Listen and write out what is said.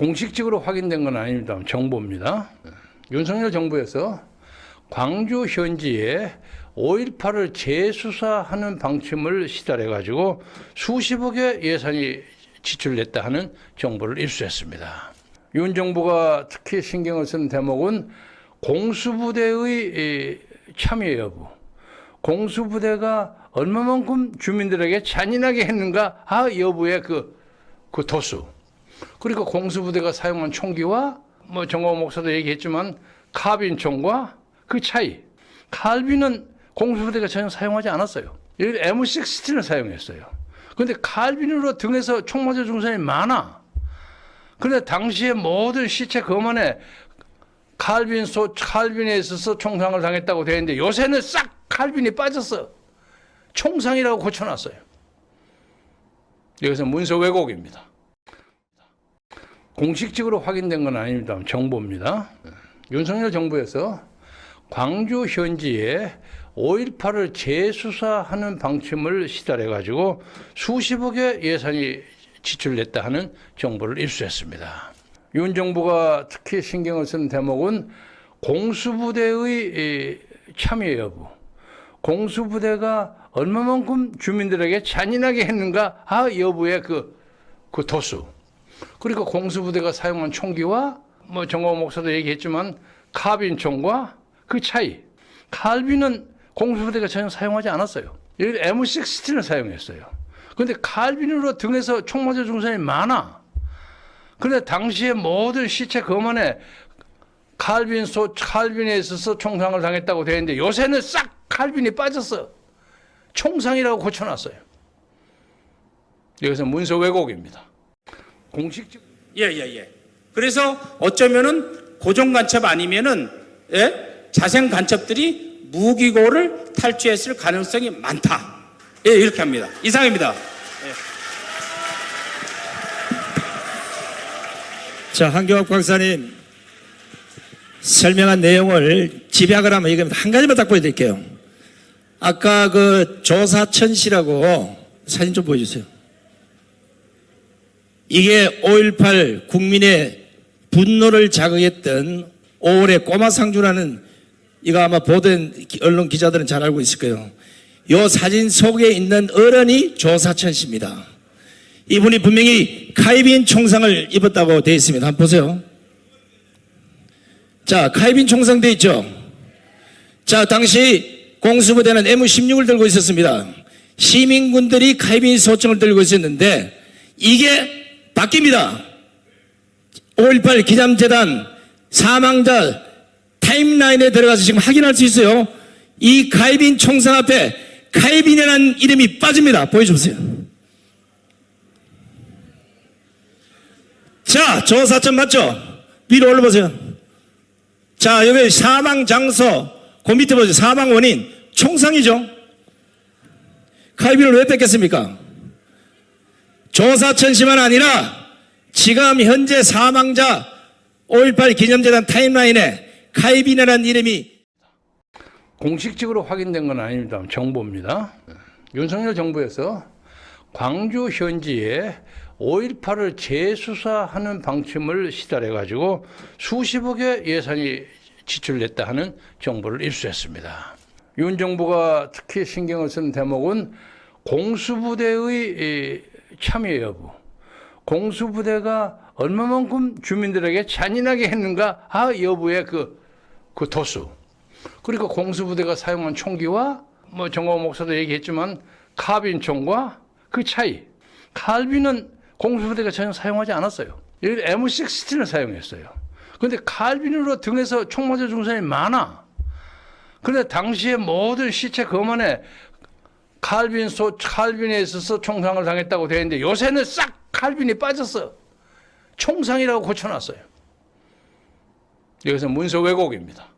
공식적으로 확인된 건 아닙니다. 정보입니다. 윤석열 정부에서 광주 현지에 5.18을 재수사하는 방침을 시달해 가지고 수십억의 예산이 지출됐다 하는 정보를 입수했습니다. 윤 정부가 특히 신경을 쓴 대목은 공수부대의 이, 참여 여부, 공수부대가 얼마만큼 주민들에게 잔인하게 했는가 아 여부의 그, 그 도수. 그리고 공수부대가 사용한 총기와 뭐 정광 목사도 얘기했지만 카빈 총과 그 차이. 칼빈은 공수부대가 전혀 사용하지 않았어요. M16를 사용했어요. 그런데 칼빈으로 등에서 총 맞아 죽은 사람이 많아. 그런데 당시에 모든 시체 검안에 칼빈 소 칼빈에 있어서 총상을 당했다고 되어 있는데 요새는 싹 칼빈이 빠졌어. 총상이라고 고쳐놨어요. 여기서 문서 왜곡입니다. 공식적으로 확인된 건 아닙니다. 정보입니다. 윤석열 정부에서 광주 현지에 5.18을 재수사하는 방침을 시달해 가지고 수십억의 예산이 지출됐다 하는 정보를 입수했습니다. 윤 정부가 특히 신경을 쓴 대목은 공수부대의 이, 참여 여부, 공수부대가 얼마만큼 주민들에게 잔인하게 했는가 아 여부의 그, 그 도수. 그리고 공수부대가 사용한 총기와 뭐 정광 목사도 얘기했지만 카빈 총과 그 차이. 칼빈은 공수부대가 전혀 사용하지 않았어요. M16를 사용했어요. 그런데 칼빈으로 등에서 총 맞아 죽은 사람이 많아. 그런데 당시에 모든 시체 검안에 칼빈 소 칼빈에 있어서 총상을 당했다고 되어 있는데 요새는 싹 칼빈이 빠졌어. 총상이라고 고쳐놨어요. 여기서 문서 왜곡입니다. 공식적 예, 예, 예. 그래서 어쩌면은 고정 간첩 아니면은 예? 자생 간첩들이 무기고를 탈취했을 가능성이 많다. 예, 이렇게 합니다. 이상입니다. 자, 한경학 박사님 설명한 내용을 집약을 하면 이거 한 가지만 딱 보여드릴게요. 아까 그 조사천 씨라고 사진 좀 보여주세요. 이게 5.18 국민의 분노를 자극했던 5월의 꼬마상주라는 이거 아마 보던 언론 기자들은 잘 알고 있을 거예요. 이 사진 속에 있는 어른이 조사천 씨입니다. 이분이 분명히 카이빈 총상을 입었다고 되어 있습니다. 한번 보세요. 자, 카이빈 총상 되어 있죠? 자, 당시 공수부대는 M16을 들고 있었습니다. 시민군들이 카이빈 소총을 들고 있었는데 이게 바뀝니다. 5.18 기념재단 사망자 타임라인에 들어가서 지금 확인할 수 있어요. 이 카이빈 총상 앞에 카이빈이라는 이름이 빠집니다. 보여주세요. 자, 조사점 맞죠? 위로 올려보세요. 자, 여기 사망 장소, 그 밑에 보세요. 사망 원인, 총상이죠? 카이빈을 왜 뺐겠습니까? 조사천시만 아니라 지금 현재 사망자 5.18 기념재단 타임라인에 카이빈이라는 이름이 공식적으로 확인된 건 아닙니다. 정보입니다. 윤석열 정부에서 광주 현지에 5.18을 재수사하는 방침을 시달해 가지고 수십억의 예산이 지출됐다 하는 정보를 입수했습니다. 윤 정부가 특히 신경을 쓴 대목은 공수부대의 이, 참여 여부, 공수부대가 얼마만큼 주민들에게 잔인하게 했는가 아 여부의 그, 그 도수. 그리고 공수부대가 사용한 총기와 뭐 정광 목사도 얘기했지만 카빈 총과 그 차이. 칼빈은 공수부대가 전혀 사용하지 않았어요. M16를 사용했어요. 그런데 칼빈으로 등에서 총 맞아 사람이 많아. 그런데 당시에 모든 시체 검안에 칼빈 소 칼빈에 있어서 총상을 당했다고 되어 있는데 요새는 싹 칼빈이 빠졌어. 총상이라고 고쳐놨어요. 여기서 문서 왜곡입니다.